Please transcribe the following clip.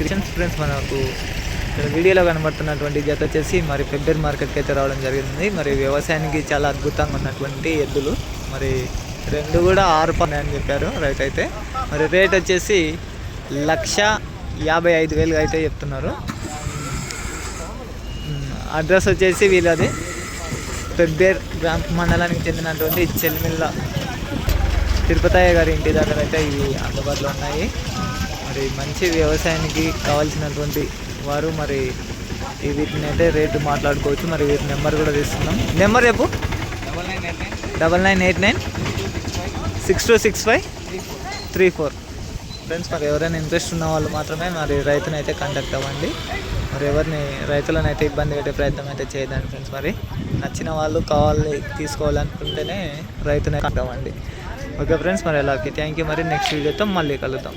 Chicken friends మనకు. వీడియోలో కనబడుతున్నటువంటి జత వచ్చేసి మరి పెబ్బేర్ మార్కెట్కి అయితే రావడం జరిగింది. మరి వ్యవసాయానికి చాలా అద్భుతంగా ఉన్నటువంటి ఎద్దులు. మరి రెండు కూడా ఆరు పన్నాయని అని చెప్పారు. రైట్ అయితే. మరి రేట్ వచ్చేసి లక్ష యాభై ఐదు వేలు అయితే చెప్తున్నారు. అడ్రస్ వచ్చేసి వీళ్ళది పెబ్బేర్ గ్రామ మండలానికి చెందినటువంటి చెల్మిల్ల తిరుపతయ్య గారి ఇంటి దగ్గర అయితే ఇవి అందుబాటులో ఉన్నాయి. మరి మంచి వ్యవసాయానికి కావాల్సినటువంటి వారు మరి ఈ వీటిని అయితే రేటు మాట్లాడుకోవచ్చు. మరి వీటి నెంబర్ కూడా తీస్తున్నాం. నెంబర్ చెప్పు. Double nine eight nine. Six two six five. Three four. Friends మరి ఎవరైనా ఇంట్రెస్ట్ ఉన్న వాళ్ళు మాత్రమే మరి రైతుని అయితే కాంటాక్ట్ అవ్వండి. మరి ఎవరిని రైతులను అయితే ఇబ్బంది పెట్టే ప్రయత్నం అయితే చేయదండి ఫ్రెండ్స్ మరి. నచ్చిన వాళ్ళు కావాలి తీసుకోవాలనుకుంటేనే రైతునే కాంటాక్ట్ అవ్వండి. ఓకే ఫ్రెండ్స్ మరి అలాగే. థ్యాంక్ యూ మరి. నెక్స్ట్ వీడియోతో మళ్ళీ కలుద్దాం.